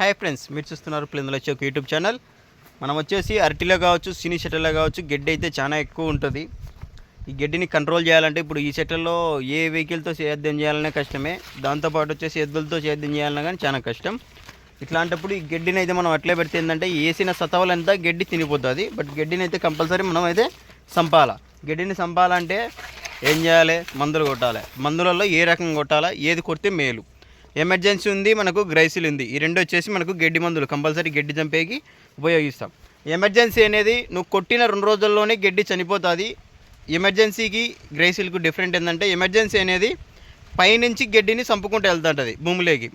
Hi friends మీరు చూస్తున్నారు ప్లేందుల Chowk YouTube channel. మనం వచ్చేసి అరటిలో కావచ్చు సినీ షెట్టర్లో కావచ్చు గడ్డి అయితే చాలా ఎక్కువ ఉంటుంది. ఈ గడ్డిని కంట్రోల్ చేయాలంటే ఇప్పుడు ఈ షెట్టర్లో ఏ వెహికల్తో సేద్యం చేయాలనే కష్టమే. దాంతోపాటు వచ్చేసి ఎద్దులతో సేద్యం చేయాలన్నా కానీ చాలా కష్టం. ఇట్లాంటప్పుడు ఈ గడ్డిని అయితే మనం అట్లే పెడితే ఏంటంటే వేసిన సతవలంతా గడ్డి తినిపోతుంది. బట్ గడ్డిని అయితే కంపల్సరీ మనం అయితే సంపాల. గడ్డిని సంపాలంటే ఏం చేయాలి? మందులు కొట్టాలి. మందులలో ఏ రకం కొట్టాలా? ఏది కొడితే మేలు. ఎమర్జెన్సీ ఉంది మనకు గ్రైసిల్ ఉంది. ఈ రెండు వచ్చేసి మనకు గడ్డి మందులు కంపల్సరీ గడ్డి చంపేకి ఉపయోగిస్తాం. ఎమర్జెన్సీ అనేది నువ్వు కొట్టిన రెండు రోజుల్లోనే గడ్డి చనిపోతుంది. ఎమర్జెన్సీకి గ్రైసిల్కు డిఫరెంట్ ఏంటంటే ఎమర్జెన్సీ అనేది పైనుంచి గడ్డిని చంపుకుంటూ వెళ్తుంటుంది భూమిలోకి.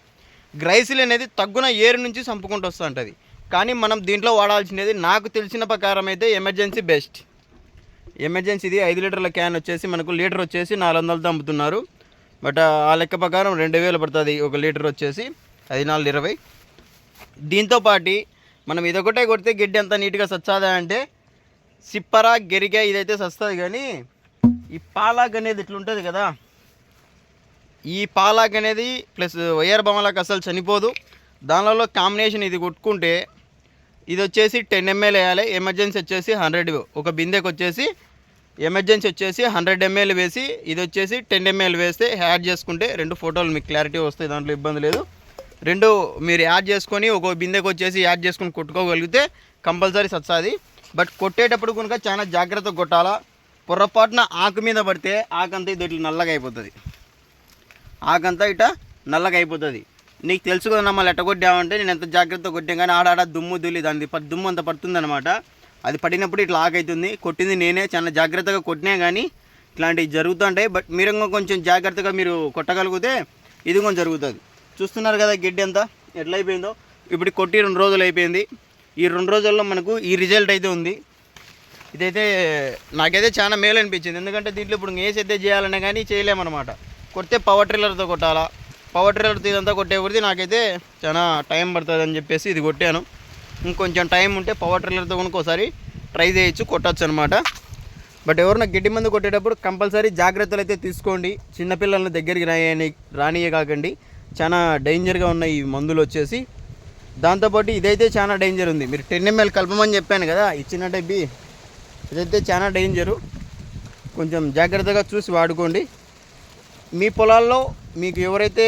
గ్రైసిల్ అనేది తగ్గున ఏరు నుంచి చంపుకుంటూ వస్తుంటుంది. కానీ మనం దీంట్లో వాడాల్సినది నాకు తెలిసిన ప్రకారం అయితే ఎమర్జెన్సీ బెస్ట్. ఎమర్జెన్సీ ఇది ఐదు లీటర్ల క్యాన్ వచ్చేసి మనకు లీటర్ వచ్చేసి నాలుగు వందలతో అమ్ముతున్నారు. బట్ ఆ లెక్క ప్రకారం రెండు వేలు పడుతుంది ఒక లీటర్ వచ్చేసి అది నాలుగు ఇరవై. దీంతో పాటు మనం ఇదొకటే కొడితే గిడ్డి అంత నీట్గా సచ్చాదా అంటే సిప్పరా గెరిగా ఇదైతే సస్తుంది కానీ ఈ పాలాక్ అనేది ఇట్లా ఉంటుంది కదా. ఈ పాలాక్ అనేది ప్లస్ వైఆర్ బొమ్మలకు అసలు చనిపోదు. దానిలో కాంబినేషన్ ఇది కొట్టుకుంటే ఇది వచ్చేసి టెన్ ఎంఎల్ వేయాలి ఎమర్జెన్సీ వచ్చేసి హండ్రెడ్. ఒక బిందెకి వచ్చేసి ఎమర్జెన్సీ వచ్చేసి హండ్రెడ్ ఎంఎల్ వేసి ఇది వచ్చేసి టెన్ ఎంఎల్ వేస్తే యాడ్ చేసుకుంటే రెండు ఫోటోలు మీకు క్లారిటీ వస్తాయి దాంట్లో ఇబ్బంది లేదు. రెండు మీరు యాడ్ చేసుకొని ఒక బిందెకి వచ్చేసి యాడ్ చేసుకొని కొట్టుకోగలిగితే కంపల్సరీ సత్సాది. బట్ కొట్టేటప్పుడు కనుక చాలా జాగ్రత్తగా కొట్టాలా? పొరపాటున ఆకు మీద పడితే ఆకంతా ఇది ఇట్లా నల్లగా అయిపోతుంది. ఆకంతా ఇట నల్లగా అయిపోతుంది. నీకు తెలుసు కదా మళ్ళీ ఎట్ట కొట్టామంటే నేను ఎంత జాగ్రత్తగా కొట్టాను కానీ ఆడాడ దుమ్ము దులి దాని దుమ్ము అంత పడుతుందన్నమాట. అది పడినప్పుడు ఇట్లా ఆగవుతుంది కొట్టింది నేనే చాలా జాగ్రత్తగా కొట్టినా కానీ ఇట్లాంటివి జరుగుతుంటాయి. బట్ మీరు ఇంకా కొంచెం జాగ్రత్తగా మీరు కొట్టగలిగితే ఇది కొంచెం జరుగుతుంది. చూస్తున్నారు కదా గడ్డి అంతా ఎట్లా అయిపోయిందో? ఇప్పుడు కొట్టి రెండు రోజులు అయిపోయింది. ఈ రెండు రోజుల్లో మనకు ఈ రిజల్ట్ అయితే ఉంది. ఇదైతే నాకైతే చాలా మేలు అనిపించింది. ఎందుకంటే దీంట్లో ఇప్పుడు ఏ అయితే చేయాలనే కానీ చేయలేమన్నమాట. కొడితే పవర్ ట్రిల్లర్తో కొట్టాలా? పవర్ ట్రిల్లర్తో ఇదంతా కొట్టే కొడితే నాకైతే చాలా టైం పడుతుంది అని చెప్పేసి ఇది కొట్టాను. ఇంకొంచెం టైం ఉంటే పవర్ ట్రిల్లర్తో ఇంకోసారి ట్రై చేయొచ్చు కొట్టచ్చు అనమాట బట్ ఎవరైనా గడ్డి మందు కొట్టేటప్పుడు కంపల్సరీ జాగ్రత్తలు అయితే తీసుకోండి. చిన్నపిల్లలని దగ్గరికి రాయని రానియే కాకండి. చాలా డేంజర్గా ఉన్నాయి ఈ మందులు వచ్చేసి. దాంతోపాటు ఇదైతే చాలా డేంజర్ ఉంది. మీరు టెన్ ఎంఎల్ కలపమని చెప్పాను కదా ఇచ్చిన డబ్బి ఇదైతే చాలా డేంజరు. కొంచెం జాగ్రత్తగా చూసి వాడుకోండి. మీ పొలాల్లో మీకు ఎవరైతే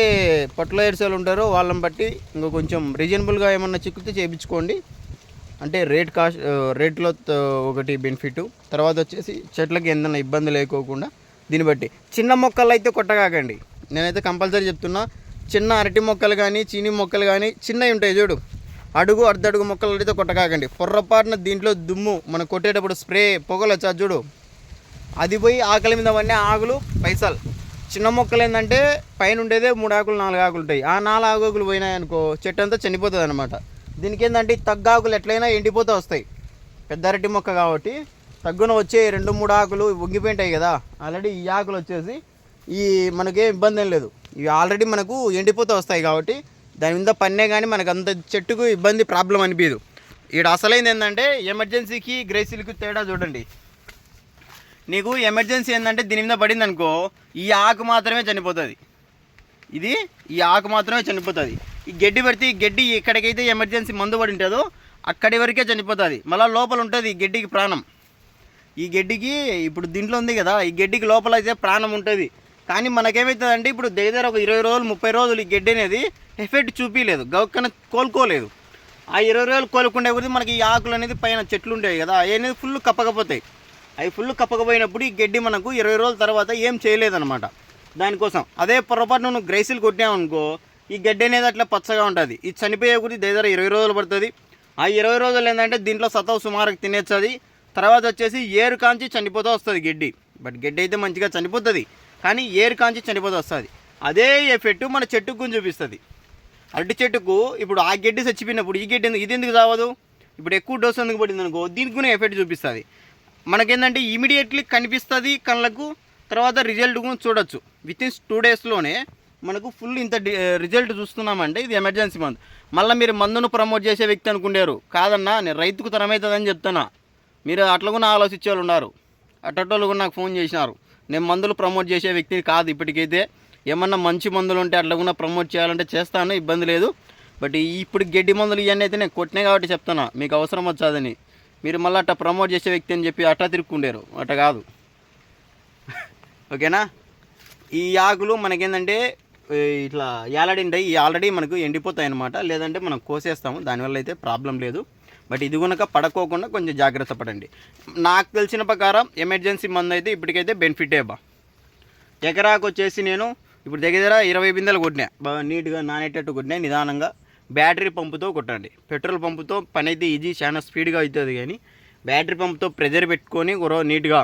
ఫర్టిలైజర్స్ ఉంటారో వాళ్ళని బట్టి ఇంకా కొంచెం రీజనబుల్గా ఏమన్నా చిక్కితే చేయించుకోండి. అంటే రేట్ కాస్ట్ రేట్లో ఒకటి బెనిఫిట్. తర్వాత వచ్చేసి చెట్లకి ఏదైనా ఇబ్బంది లేకోకుండా దీన్ని బట్టి. చిన్న మొక్కలు అయితే కొట్టగాకండి నేనైతే కంపల్సరీ చెప్తున్నా చిన్న అరటి మొక్కలు కానీ చీని మొక్కలు కానీ చిన్నవి ఉంటాయి చూడు. అడుగు అర్ధడుగు మొక్కలు అయితే కొట్టకాకండి పొర్రపాటున దీంట్లో దుమ్ము మనం కొట్టేటప్పుడు స్ప్రే పొగలు వచ్చా చూడు. అది పోయి ఆకలి మీద పడిన ఆకులు పైసలు. చిన్న మొక్కలు ఏంటంటే పైన ఉండేదే మూడు ఆకులు నాలుగు ఆకులు ఉంటాయి. ఆ నాలుగు ఆకులు పోయినాయి అనుకో చెట్టు అంతా చనిపోతుంది అనమాట దీనికి ఏంటంటే తగ్గ ఆకులు ఎట్లయినా ఎండిపోతూ వస్తాయి. పెద్ద అరటి మొక్క కాబట్టి తగ్గున వచ్చే రెండు మూడు ఆకులు వంగిపోయింటాయి కదా. ఆల్రెడీ ఈ ఆకులు వచ్చేసి ఈ మనకేం ఇబ్బంది ఏం లేదు. ఇవి ఆల్రెడీ మనకు ఎండిపోతూ వస్తాయి కాబట్టి దాని మీద పన్నే కానీ మనకు అంత చెట్టుకు ఇబ్బంది ప్రాబ్లం అనిపించదు ఇక్కడ అసలైంది ఏంటంటే ఎమర్జెన్సీకి గ్రేసిల్కి తేడా చూడండి. నీకు ఎమర్జెన్సీ ఏంటంటే దీని మీద పడింది అనుకో ఈ ఆకు మాత్రమే చనిపోతుంది. ఇది ఈ ఆకు మాత్రమే చనిపోతుంది. ఈ గడ్డి పెడితే ఈ గడ్డి ఎక్కడికైతే ఎమర్జెన్సీ మందు పడి ఉంటుందో అక్కడి వరకే చనిపోతుంది. మళ్ళీ లోపల ఉంటుంది ఈ గడ్డికి ప్రాణం. ఈ గడ్డికి ఇప్పుడు దీంట్లో ఉంది కదా ఈ గడ్డికి లోపల అయితే ప్రాణం ఉంటుంది. కానీ మనకేమవుతుందంటే ఇప్పుడు దగ్గర ఒక ఇరవై రోజులు ముప్పై రోజులు ఈ గడ్డి అనేది ఎఫెక్ట్ చూపించలేదు గౌక్కన కోలుకోలేదు. ఆ ఇరవై రోజులు కోలుకుండే కొద్దీ మనకి ఈ ఆకులు అనేది పైన చెట్లు ఉంటాయి కదా అవి అనేది ఫుల్ కప్పకపోతాయి. అవి ఫుల్ కప్పకపోయినప్పుడు ఈ గడ్డి మనకు ఇరవై రోజుల తర్వాత ఏం చేయలేదన్నమాట. దానికోసం అదే పొరపాటు నువ్వు గ్రైసిల్ కొట్టావనుకో ఈ గడ్డి అనేది అట్లా పచ్చగా ఉంటుంది. ఇది చనిపోయే కొద్దీ దగ్గర ఇరవై రోజులు పడుతుంది. ఆ ఇరవై రోజులు ఏంటంటే దీంట్లో సతవ సుమారుకు తినేస్తుంది. తర్వాత వచ్చేసి ఏరు కాంచి చనిపోతూ వస్తుంది గడ్డి. బట్ గడ్డి అయితే మంచిగా చనిపోతుంది. కానీ ఏరు కాంచి చనిపోతూ వస్తుంది. అదే ఎఫెక్ట్ మన చెట్టుకు చూపిస్తుంది. అరటి చెట్టుకు ఇప్పుడు ఆ గడ్డి చచ్చిపోయినప్పుడు ఈ గడ్డి ఎందుకు ఇది ఎందుకు చావదు ఇప్పుడు ఎక్కువ డోస్ ఎందుకు పడింది అనుకో దీనికి కూడా ఎఫెక్ట్ చూపిస్తుంది. మనకేంటంటే ఇమీడియట్లీ కనిపిస్తుంది కళ్ళకు తర్వాత రిజల్ట్ కూడా చూడొచ్చు. విత్ ఇన్ టూ డేస్లోనే మనకు ఫుల్ ఇంత రిజల్ట్ చూస్తున్నామంటే ఇది ఎమర్జెన్సీ మందు మళ్ళీ మీరు మందును ప్రమోట్ చేసే వ్యక్తి అనుకుంటారు. కాదన్నా నేను రైతుకు తరమవుతుందని చెప్తున్నా. మీరు అట్లా కూడా ఆలోచించే వాళ్ళు ఉన్నారు. అట్టోళ్ళు కూడా నాకు ఫోన్ చేసినారు. నేను మందులు ప్రమోట్ చేసే వ్యక్తిని కాదు ఇప్పటికైతే. ఏమన్నా మంచి మందులు ఉంటే అట్లా కూడా ప్రమోట్ చేయాలంటే చేస్తాను ఇబ్బంది లేదు. బట్ ఇప్పుడు గడ్డి మందులు ఇవన్నీ అయితే నేను కొట్టినాయి కాబట్టి చెప్తున్నా. మీకు అవసరం వచ్చాదని. మీరు మళ్ళీ అట్ట ప్రమోట్ చేసే వ్యక్తి అని చెప్పి అట్టా తిరుక్కుండేరు. అట్ట కాదు. ఓకేనా? ఈ ఆకులు మనకేంటంటే ఇట్లా ఏలాడింటాయి ఈ ఆల్రెడీ మనకు ఎండిపోతాయి అనమాట లేదంటే మనం కోసేస్తాము. దానివల్ల అయితే ప్రాబ్లం లేదు. బట్ ఇది కనుక పడకోకుండా కొంచెం జాగ్రత్త పడండి. నాకు తెలిసిన ప్రకారం ఎమర్జెన్సీ మందు అయితే ఇప్పటికైతే బెనిఫిటే బా. ఎకరాకు వచ్చేసి నేను ఇప్పుడు దగ్గర దగ్గర ఇరవై బిందెలు కొట్టినా. బాగా నీట్గా నానేటట్టు కొట్టినా నిదానంగా. బ్యాటరీ పంపుతో కొట్టండి. పెట్రోల్ పంపుతో పని అయితే ఈజీ చాలా స్పీడ్గా అవుతుంది కానీ బ్యాటరీ పంపుతో ప్రెజర్ పెట్టుకొని ఒక నీట్గా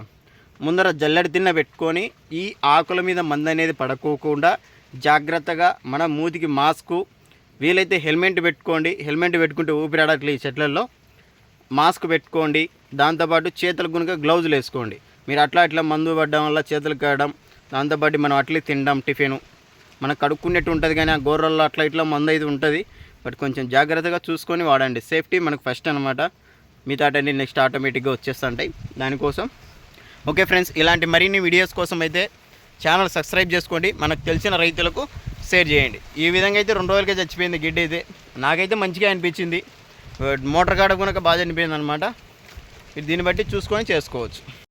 ముందర జల్లడి తిన్న పెట్టుకొని ఈ ఆకుల మీద మంద అనేది పడుకోకుండా జాగ్రత్తగా మన మూతికి మాస్కు వీలైతే హెల్మెట్ పెట్టుకోండి. హెల్మెట్ పెట్టుకుంటే ఊపిరాడట్లే ఈ చెట్లలో మాస్క్ పెట్టుకోండి. దాంతోపాటు చేతులకు కనుక గ్లౌజులు వేసుకోండి. మీరు అట్లా ఇట్లా మందు పడడం వల్ల చేతులు కాయడం దాంతోపాటు మనం అట్లే తినడం టిఫిన్. మనకు కడుక్కున్నట్టు ఉంటుంది కానీ ఆ గోర్రల్లో అట్లా ఇట్లా మందు అయితే ఉంటుంది. బట్ కొంచెం జాగ్రత్తగా చూసుకొని వాడండి. సేఫ్టీ మనకు ఫస్ట్ అనమాట మిగతా అన్ని నెక్స్ట్ ఆటోమేటిక్గా వచ్చేస్తుంటాయి. దానికోసం. ఓకే ఫ్రెండ్స్ ఇలాంటి మరిన్ని వీడియోస్ కోసం అయితే ఛానల్ సబ్స్క్రైబ్ చేసుకోండి. మనకు తెలిసిన రైతులకు షేర్ చేయండి. ఈ విధంగా అయితే రెండు రోజులకే చచ్చిపోయింది గిడ్డ అయితే. నాకైతే మంచిగా అనిపించింది. మోటార్ కాడ కనుక బాగా అనిపించింది అనమాట దీన్ని బట్టి చూసుకొని చేసుకోవచ్చు.